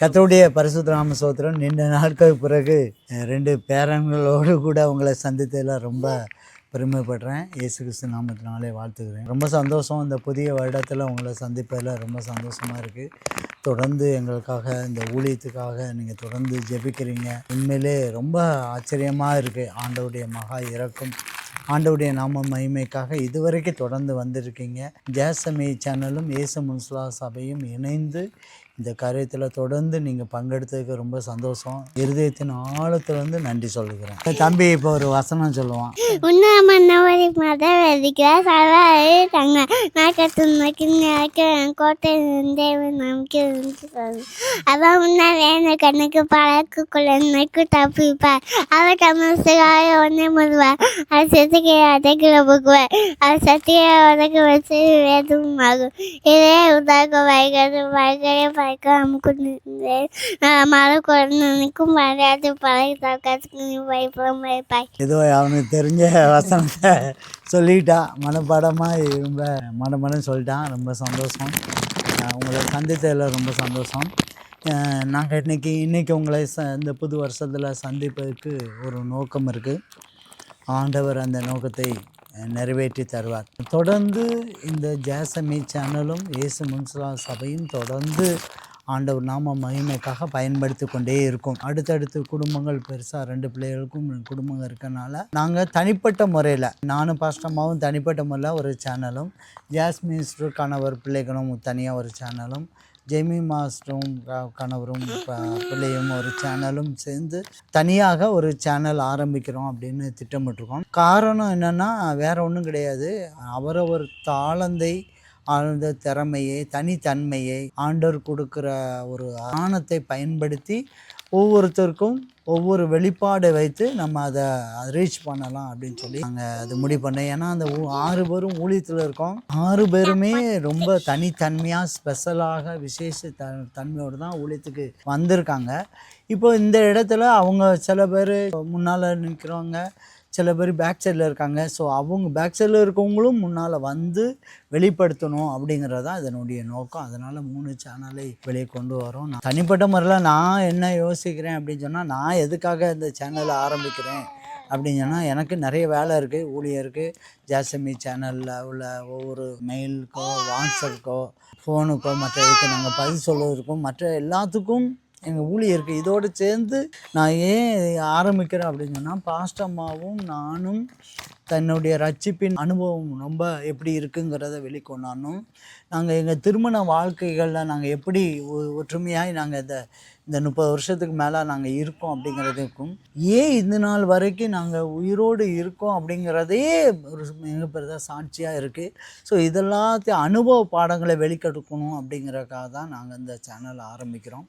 கத்தருடைய பரிசுத்தராம சோத்திரம் நீண்ட நாட்களுக்கு பிறகு ரெண்டு பேரன்களோடு கூட உங்களை சந்தித்ததில் ரொம்ப பெருமைப்படுறேன். இயேசு கிறிஸ்து நாமத்தினாலே வாழ்த்துக்கிறேன் ரொம்ப சந்தோஷம் இந்த புதிய வருடத்தில் உங்களை சந்திப்பதில் ரொம்ப சந்தோஷமாக இருக்குது தொடர்ந்து எங்களுக்காக இந்த ஊழியத்துக்காக நீங்கள் தொடர்ந்து ஜெபிக்கிறீங்க. உண்மையிலே ரொம்ப ஆச்சரியமாக இருக்குது ஆண்டவுடைய மகா இறக்கும். ஆண்டவுடைய நாம மகிமைக்காக இதுவரைக்கும் தொடர்ந்து வந்திருக்கீங்க. ஜேசமே சேனலும் இயேசு முன்ஸ்லா சபையும் இணைந்து இந்த காரியத்தில் தொடர்ந்து நீங்கள் பங்கெடுத்ததுக்கு ரொம்ப சந்தோஷம். இருதயத்தின் ஆழத்துலேருந்து நன்றி சொல்லுகிறேன் தம்பி இப்போ ஒரு வசனம் சொல்லுவான். உன்ன மத வெதிக்கிற சவாரி தங்க. கோட்டை தேவன் நமக்கு அவன் முன்ன வேண கண்ணுக்கு பழக்கு குழந்தைக்கு தப்பிப்பார். அவன் தமிழ்காய ஒன்றே முதுவார் அவர் செத்துக்கு அதைக்கிற புக்குவார். அவர் சத்திய உதக்க வச்சு வேதமாகும். ஆகும் இதே உதாக வைக்கிறது வைக்கிற பழக்க அமுக்கு மழை குழந்தைக்கும் மழையாது பழகி தற்காத்துக்கு நீ பயப்படம் பயப்பாய் ஏதோ அவனுக்கு தெரிஞ்ச வசனத்தை சொல்லிட்டான் மனப்பாடமாக ரொம்ப மனமனு சொல்லிட்டான். ரொம்ப சந்தோஷம். உங்களை சந்தித்ததில் ரொம்ப சந்தோஷம். நாங்கள் இன்னைக்கு இன்றைக்கி உங்களை ச இந்த புது வருஷத்தில் சந்திப்பதற்கு ஒரு நோக்கம் இருக்குது ஆண்டவர் அந்த நோக்கத்தை நிறைவேற்றி தருவார். தொடர்ந்து இந்த ஜேசமி சேனலும் இயேசு முன்சலா சபையும் தொடர்ந்து ஆண்டவர் நாம மகிமைக்காக பயன்படுத்தி கொண்டே இருக்கும். அடுத்தடுத்து குடும்பங்கள் பெருசாக ரெண்டு பிள்ளைகளுக்கும் குடும்பங்கள் இருக்கனால நாங்கள் தனிப்பட்ட முறையில் நானும் பாஸ்டமாவும் தனிப்பட்ட முறையில் ஒரு சேனலும் ஜாஸ் மினிஸ்டர் கணவர் பிள்ளைகளும் தனியாக ஒரு சேனலும் ஜெமி மாஸ்டரும் க- கணவரும் பிள்ளையும் ஒரு சேனலும் சேர்ந்து தனியாக ஒரு சேனல் ஆரம்பிக்கிறோம் அப்படின்னு திட்டமிட்டிருக்கோம். காரணம் என்னென்னா வேற ஒன்றும் கிடையாது. அவரவர் தாளந்தை ஆழ்ந்த திறமையை தனித்தன்மையை ஆண்டவர் கொடுக்குற ஒரு ஆணத்தை பயன்படுத்தி ஒவ்வொருத்தருக்கும் ஒவ்வொரு வெளிப்பாடை வைத்து நம்ம அதை ரீச் பண்ணலாம் அப்படின்னு சொல்லி நாங்கள் அது முடிவு பண்ணோம். ஏன்னா அந்த ஊ- ஆறு பேரும் ஊழியத்தில் இருக்கோம். ஆறு பேருமே ரொம்ப தனித்தன்மையாக ஸ்பெஷலாக விசேஷ த தன்மையோடு தான் ஊழியத்துக்கு வந்திருக்காங்க. இப்போ இந்த இடத்துல அவங்க சில பேர் முன்னால் நிற்கிறவங்க சில பேர் பேக் சைடில் இருக்காங்க. ஸோ அவங்க பேக் சைடில் இருக்கவங்களும் முன்னால் வந்து வெளிப்படுத்தணும் அப்படிங்கிறது தான் இதனுடைய நோக்கம். அதனால் மூணு சேனலை வெளியே கொண்டு வரோம். நான் தனிப்பட்ட முறையில் நான் என்ன யோசிக்கிறேன் அப்படின்னு சொன்னால் நான் எதுக்காக இந்த சேனலை ஆரம்பிக்கிறேன் அப்படின்னு சொன்னால் எனக்கு நிறைய வேலை இருக்குது ஊழியருக்கு ஜாசமி சேனலில் உள்ள ஒவ்வொரு மெயிலுக்கோ வாட்ஸ்அப்புக்கோ ஃபோனுக்கோ மற்ற இதுக்கு நாங்கள் பதில் சொல்வதற்கும் மற்ற எல்லாத்துக்கும் எங்கள் ஊழியருக்கு இதோடு சேர்ந்து நான் ஏன் ஆரம்பிக்கிறேன் அப்படின்னு சொன்னால் பாஸ்டம்மாவும் நானும் தன்னுடைய ரட்சிப்பின் அனுபவம் ரொம்ப எப்படி இருக்குங்கிறத வெளிக்கொண்டானும் நாங்கள் எங்கள் திருமண வாழ்க்கைகளில் நாங்கள் எப்படி ஒ- நாங்கள் இந்த இந்த முப்பது வருஷத்துக்கு மேலே நாங்கள் இருக்கோம் அப்படிங்கிறதுக்கும் ஏன் இந்த நாள் வரைக்கும் நாங்கள் உயிரோடு இருக்கோம் அப்படிங்கிறதே ஒரு மிகப்பெரிய சாட்சியாக இருக்குது ஸோ இதெல்லாத்தையும் அனுபவ பாடங்களை வெளிக்கெடுக்கணும் அப்படிங்கிறதுக்காக தான் நாங்கள் இந்த சேனல் ஆரம்பிக்கிறோம்.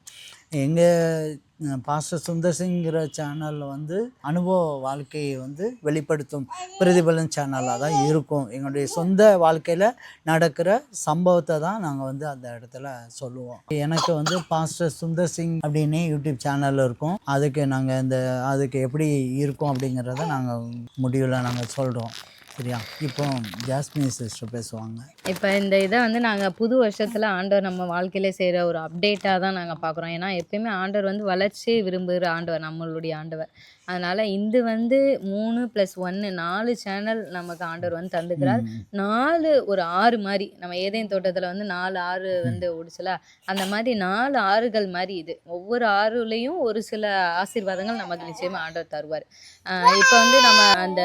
எங்கள் பாஸ்டர் சுந்தர் சிங்கிற சேனலில் வந்து அனுபவ வாழ்க்கையை வந்து வெளிப்படுத்தும் பிரதிபலன் சேனலாக தான் இருக்கும். எங்களுடைய சொந்த வாழ்க்கையில் நடக்கிற சம்பவத்தை தான் நாங்கள் வந்து அந்த இடத்துல சொல்லுவோம். எனக்கு வந்து பாஸ்டர் சுந்தர் சிங் அப்படின்னே யூடியூப் சேனல் இருக்கும். அதுக்கு நாங்கள் இந்த அதுக்கு எப்படி இருக்கும் அப்படிங்கிறத நாங்கள் முடிவில் நாங்கள் சொல்கிறோம் சரியா? இப்போ ஜாஸ்மின் சிஸ்டர் பேசுவாங்க. இப்போ இந்த இதை வந்து நாங்கள் புது வருஷத்தில் ஆண்டவர் நம்ம வாழ்க்கையில செய்கிற ஒரு அப்டேட்டாக தான் நாங்கள் பார்க்குறோம் ஏன்னா எப்பயுமே ஆண்டவர் வந்து வளர்ச்சியை விரும்புகிற ஆண்டவர் நம்மளுடைய ஆண்டவர். அதனால் இது வந்து மூணு ப்ளஸ் ஒன்று நாலு சேனல் நமக்கு ஆண்டவர் வந்து தந்துக்கிறார். நாலு ஒரு ஆறு மாதிரி நம்ம ஏதேன் தோட்டத்தில் வந்து நாலு ஆறு வந்து ஓடிச்சுல அந்த மாதிரி நாலு ஆறுகள் மாதிரி இது. ஒவ்வொரு ஆறுலையும் ஒரு சில ஆசீர்வாதங்கள் நமக்கு நிச்சயமாக ஆண்டவர் தருவார். இப்போ வந்து நம்ம அந்த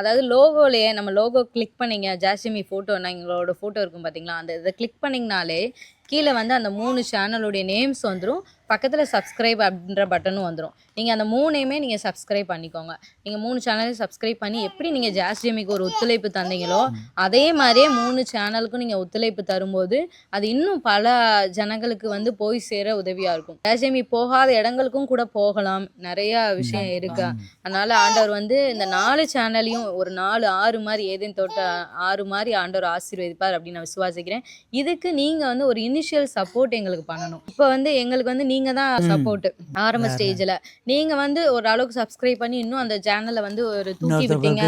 அதாவது லோகோலையே நம்ம லோகோ கிளிக் பண்ணீங்க ஜாஸ்மி ஃபோட்டோ எங்களோட ஃபோட்டோ இருக்கும் பார்த்தீங்களா அந்த இதை கிளிக் பண்ணிங்கனாலே கீழே வந்து அந்த மூணு சேனலுடைய நேம்ஸ் வந்துடும் பக்கத்தில் சப்ஸ்கிரைப் அப்படின்ற பட்டனும் வந்துடும் நீங்கள் அந்த மூணையுமே நீங்கள் சப்ஸ்கிரைப் பண்ணிக்கோங்க. நீங்கள் மூணு சேனலையும் சப்ஸ்கிரைப் பண்ணி எப்படி நீங்கள் ஜாஸ் ஜெமிக்கு ஒரு ஒத்துழைப்பு தந்தீங்களோ அதே மாதிரியே மூணு சேனலுக்கும் நீங்கள் ஒத்துழைப்பு தரும்போது அது இன்னும் பல ஜனங்களுக்கு வந்து போய் சேர உதவியாக இருக்கும். ஜாஸ் ஜெமி போகாத இடங்களுக்கும் கூட போகலாம். நிறைய விஷயம் இருக்கு. அதனால ஆண்டவர் வந்து இந்த நாலு சேனலையும் ஒரு நாலு ஆறு மாதிரி ஏதேன் தோட்ட ஆறு மாதிரி ஆண்டவர் ஆசீர்வதிப்பார் அப்படின்னு நான் விசுவாசிக்கிறேன். இதுக்கு நீங்க வந்து ஒரு இனிஷியல் சப்போர்ட் எங்களுக்கு பண்ணணும். இப்போ வந்து எங்களுக்கு வந்து நீங்க தான் சப்போர்ட் ஆரம்ப ஸ்டேஜ்ல நீங்க வந்து ஒரு அளவுக்கு சப்ஸ்கிரைப் பண்ணி இன்னும் அந்த சேனலை வந்து ஒரு தூக்கி விட்டீங்க.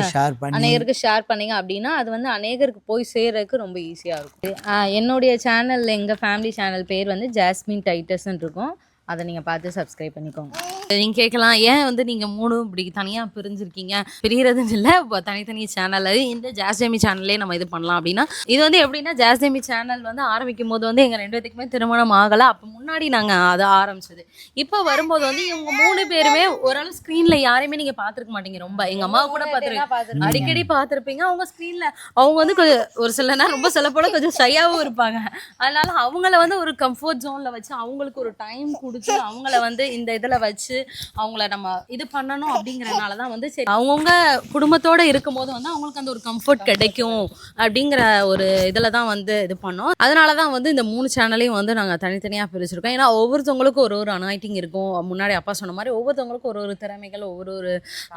அநேகருக்கு ஷேர் பண்ணீங்க அப்படின்னா அது வந்து அநேகருக்கு போய் சேர்றதுக்கு ரொம்ப ஈஸியாக இருக்கும். என்னுடைய சேனல் எங்கள் ஃபேமிலி சேனல் பேர் வந்து ஜாஸ்மின் டைட்டஸ்ன்னு இருக்கும். அதை நீங்கள் பார்த்து சப்ஸ்கிரைப் பண்ணிக்கோங்க. நீங்க கேட்கலாம். ஏன் வந்து நீங்க மூணு இப்படி தனியா பிரிஞ்சிருக்கீங்க? பிரியறதுன்னு இல்லை. தனித்தனி சேனல் இந்த ஜாஸ்ஜேமி சேனல்லே நம்ம இது பண்ணலாம் அப்படின்னா இது வந்து எப்படின்னா ஜாஸ்ஜேமி சேனல் வந்து ஆரம்பிக்கும் போது வந்து எங்க ரெண்டு பேத்துக்குமே திருமணம் ஆகல. அப்போ முன்னாடி நாங்க அதை ஆரம்பிச்சது. இப்போ வரும்போது வந்து இவங்க மூணு பேருமே ஓரளவு ஸ்க்ரீன்ல யாரையுமே நீங்க பார்த்திருக்க மாட்டீங்க ரொம்ப. எங்க அம்மா கூட பார்த்துருக்கீங்க அடிக்கடி பார்த்துருப்பீங்க. அவங்க ஸ்க்ரீன்ல அவங்க வந்து கொஞ்சம் ஒரு சில நேரம் ரொம்ப சில போல கொஞ்சம் ஷையாவும் இருப்பாங்க. அதனால அவங்கள வந்து ஒரு கம்ஃபர்ட் ஜோன்ல வச்சு அவங்களுக்கு ஒரு டைம் கொடுத்து அவங்கள வந்து இந்த இதுல வச்சு அவங்கள நம்ம இது பண்ணணும் அப்படிங்கறதுனால தான் வந்து சரி. அவங்கவுங்க குடும்பத்தோட இருக்கும்போது வந்து அவங்களுக்கு அந்த ஒரு கம்ஃபர்ட் கிடைக்கும் அப்படிங்கிற ஒரு இதில் தான் வந்து இது பண்ணோம். அதனால தான் வந்து இந்த மூணு சேனலையும் வந்து நாங்கள் தனித்தனியாக பிரிச்சிருக்கோம். ஏன்னா ஒவ்வொருத்தவங்களுக்கும் ஒரு ஒரு அனாயிட்டிங் இருக்கும். முன்னாடி அப்பா சொன்ன மாதிரி ஒவ்வொருத்தவங்களுக்கும் ஒரு ஒரு திறமைகள் ஒவ்வொரு ஒரு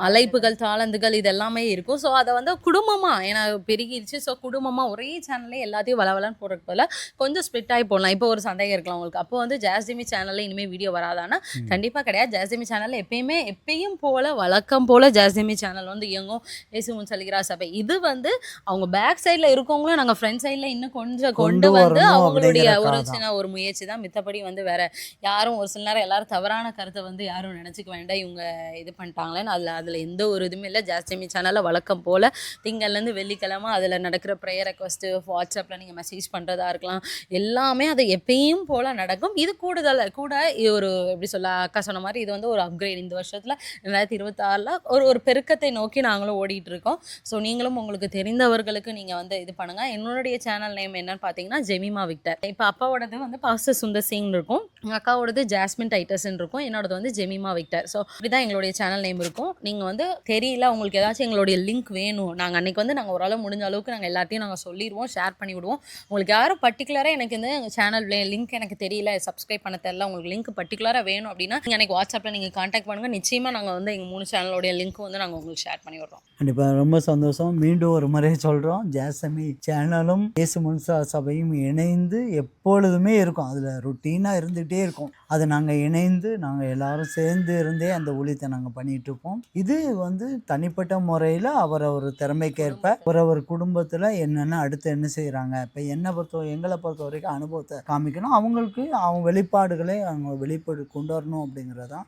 அழைப்புகள் தாளந்துகள் இது எல்லாமே இருக்கும். ஸோ அதை வந்து குடும்பமாக ஏன்னா பெருகிடுச்சு ஸோ குடும்பமாக ஒரே சேனல்லே எல்லாத்தையும் வளவலன்னு போடுறது போல கொஞ்சம் ஸ்ப்ளிட் ஆகி போடலாம். இப்போ ஒரு சந்தேகம் இருக்கலாம் உங்களுக்கு. அப்போ வந்து ஜாஸ்திமி சேனலில் இனிமேல் வீடியோ வராதானா கண்டிப்பாக கிடையாது. ஜாஸ்திமி சேனலில் எப்பயுமே எப்பயும் போல வழக்கம் போல ஜாஸ்திமி சேனல் வந்து இயங்கும். இயேசுமுன் சொல்கிறா சபை. இது வந்து அவங்க பேக் சைடில் இருக்கவங்களும் நாங்கள் ஃப்ரண்ட் சைடில் இன்னும் கொஞ்சம் கொண்டு வந்து அவங்களுடைய ஒரு. சின்ன ஒரு முயற்சி தான். மித்தபடி வந்து வேற யாரும் ஒரு சில நேரம் எல்லாரும் தவறான கருத்தை வந்து யாரும் நினச்சிக்க வேண்டாம். இவங்க இது பண்ணிட்டாங்களேன்னு அதில் அதில் எந்த ஒரு இதுவுமே இல்லை. ஜாஸ்திமி சேனலில் வழக்கம் போல் திங்கள்லேருந்து வெள்ளிக்கிழமை அதில் நடக்கிற ப்ரேயர் ரெக்வஸ்ட்டு வாட்ஸ்அப்பில் நீங்கள் மெசேஜ் பண்ணுறதா இருக்கலாம். எல்லாமே அது எப்பயும் போல் நடக்கும். இது கூடுதல் கூட ஒரு எப்படி சொல்ல அக்கா சொன்ன மாதிரி இது வந்து வந்து ஒரு அப்கிரேட் இந்த வருஷத்தில் ரெண்டாயிரத்தி இருபத்தாறில் ஒரு ஒரு பெருக்கத்தை நோக்கி நாங்களும் ஓடிட்டு இருக்கோம் ஸோ நீங்களும் உங்களுக்கு தெரிந்தவர்களுக்கு நீங்கள் வந்து இது பண்ணுங்கள் என்னுடைய சேனல் நேம் என்னன்னு பார்த்தீங்கன்னா ஜெமிமா விக்டர். இப்போ அப்பாவோடது வந்து பாஸ்டர் சுந்தர் சிங் இருக்கும். எங்கள் அக்காவோடது ஜாஸ்மின் டைட்டஸ்ன்னு இருக்கும். என்னோடது வந்து ஜெமிமா விக்டர். ஸோ இப்படிதான் எங்களுடைய சேனல் நேம் இருக்கும். நீங்கள் வந்து தெரியல உங்களுக்கு ஏதாச்சும் எங்களுடைய லிங்க் வேணும். நாங்கள் அன்றைக்கி வந்து நாங்கள் ஓரளவு முடிஞ்ச அளவுக்கு நாங்கள் எல்லாத்தையும் நாங்கள் சொல்லிடுவோம் ஷேர் பண்ணி விடுவோம். உங்களுக்கு யாரும் பர்டிகுலராக எனக்கு இந்த சேனல் லிங்க் எனக்கு தெரியல சப்ஸ்கிரைப் பண்ண தெரியல உங்களுக்கு லிங்க் பர்டிகுலராக வேணும் அப்படின்னா நீங்கள் எனக்கு வாட்ஸ்அப்பில் நீங்கள் காண்டாக்ட் பண்ணுங்கள் நிச்சயமாக நாங்கள் வந்து எங்கள் மூணு சேனலோடைய லிங்க் வந்து நாங்கள் உங்களுக்கு ஷேர் பண்ணி விடுறோம். கண்டிப்பாக ரொம்ப சந்தோஷம். மீண்டும் ஒரு முறை சொல்கிறோம் ஜாசமி சேனலும் இயேசு முன்சா சபையும் இணைந்து எப்பொழுதுமே இருக்கும். அதில் ருட்டீனாக இருந்துகிட்டே இருக்கும். அதை நாங்கள் இணைந்து நாங்கள் எல்லாரும் சேர்ந்து இருந்தே அந்த ஊழியத்தை நாங்கள் பண்ணிட்டு இருப்போம். இது வந்து தனிப்பட்ட முறையில் அவரவர் திறமைக்கேற்ப அவரவர் குடும்பத்தில் என்னென்ன அடுத்து என்ன செய்கிறாங்க இப்போ என்னை பொறுத்த எங்களை பொறுத்த வரைக்கும் அனுபவத்தை காமிக்கணும். அவங்களுக்கு அவங்க வெளிப்பாடுகளை அவங்க வெளிப்பாடு கொண்டு வரணும் அப்படிங்கிறதான்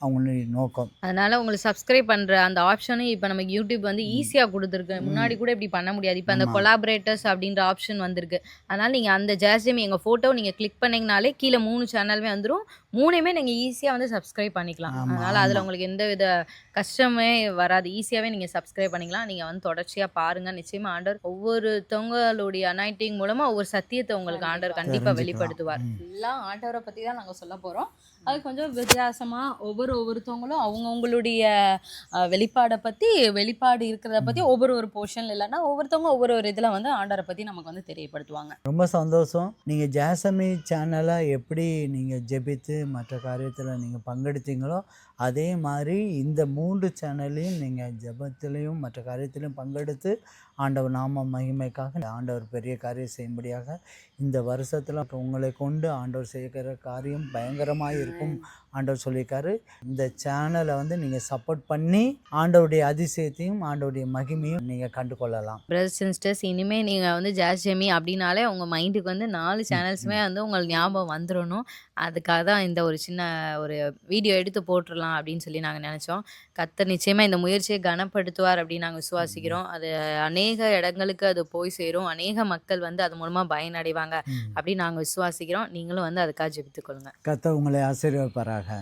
அவங்களுடைய நோக்கம். அதனால உங்களுக்கு சப்ஸ்கிரைப் பண்ற அந்த ஆப்ஷனும் இப்போ நமக்கு யூடியூப் வந்து ஈஸியா கொடுத்துருக்கு. முன்னாடி கூட இப்படி பண்ண முடியாது. இப்போ அந்த. கொலாபரேட்டர்ஸ் அப்படின்ற ஆப்ஷன் வந்திருக்கு. அதனால நீங்க அந்த ஜாஸ்ஜெமி எங்க போட்டோ நீங்க கிளிக் பண்ணீங்கனாலே கீழே மூணு சேனலுமே வந்துரும். மூணுமே நீங்க ஈஸியா வந்து சப்ஸ்கிரைப் பண்ணிக்கலாம். அதனால அதுல. உங்களுக்கு எந்த வித கஷ்டமே வராது. ஈஸியாவே நீங்க சப்ஸ்கிரைப் பண்ணிக்கலாம். நீங்க வந்து தொடர்ச்சியா பாருங்க. நிச்சயமா ஆண்டவர் ஒவ்வொருத்தவங்களுடைய அனாயிட்டிங் மூலமா ஒவ்வொரு சத்தியத்தை உங்களுக்கு ஆண்டவர் கண்டிப்பா. வெளிப்படுத்துவார். ம். ஃபுல்லாக ஆண்டவரை பற்றி தான் நாங்கள் சொல்ல போகிறோம் அது கொஞ்சம் வித்தியாசமாக ஒவ்வொரு ஒவ்வொருத்தவங்களும் அவங்கவுங்களுடைய வெளிப்பாடை பற்றி வெளிப்பாடு இருக்கிறத பற்றி ஒவ்வொரு ஒரு போர்ஷன் இல்லைன்னா ஒவ்வொருத்தவங்க ஒவ்வொரு ஒரு இதில் வந்து ஆண்டரை பற்றி நமக்கு வந்து தெரியப்படுத்துவாங்க. ரொம்ப சந்தோஷம். நீங்கள் ஜாசமி சேனலை எப்படி நீங்கள் ஜெபித்து மற்ற காரியத்தில் நீங்கள் பங்கெடுத்தீங்களோ அதே மாதிரி இந்த மூன்று சேனலையும் நீங்கள் ஜெபத்திலையும் மற்ற காரியத்திலையும் பங்கெடுத்து ஆண்டவர் நாம மகிமைக்காக ஆண்டவர் பெரிய காரியம் செய்யும்படியாக இந்த வருஷத்தில் உங்களை கொண்டு ஆண்டவர் செய்கிற காரியம் பயங்கரமாக இருக்கும். ஆண்டவர் சொல்லியிருக்காரு இந்த சேனலை வந்து நீங்கள் சப்போர்ட் பண்ணி ஆண்டவருடைய அதிசயத்தையும் ஆண்டவருடைய மகிமையும் நீங்கள் கண்டு கொள்ளலாம் பிரதர்ஸ் சிஸ்டர்ஸ் இனிமேல் நீங்கள் வந்து ஜாஸ் ஜெமி அப்படின்னாலே உங்கள் மைண்டுக்கு வந்து நாலு சேனல்ஸுமே வந்து உங்களுக்கு ஞாபகம் வந்துடணும் அதுக்காக தான் இந்த ஒரு சின்ன ஒரு வீடியோ எடுத்து போட்டுடலாம் அப்படின்னு சொல்லி நாங்கள் நினச்சோம். கத்தர் நிச்சயமாக இந்த முயற்சியை கனப்படுத்துவார் அப்படின்னு நாங்கள் விசுவாசிக்கிறோம். அது அநேக இடங்களுக்கு அது போய் சேரும். அநேக மக்கள் வந்து அது மூலமாக பயனடைவாங்க அப்படின்னு நாங்கள் விசுவாசிக்கிறோம். நீங்களும் வந்து அதுக்காக ஜெபித்துக்கொள்ளுங்க. கத்த உங்களை ஆசீர்வதிப்பாராக.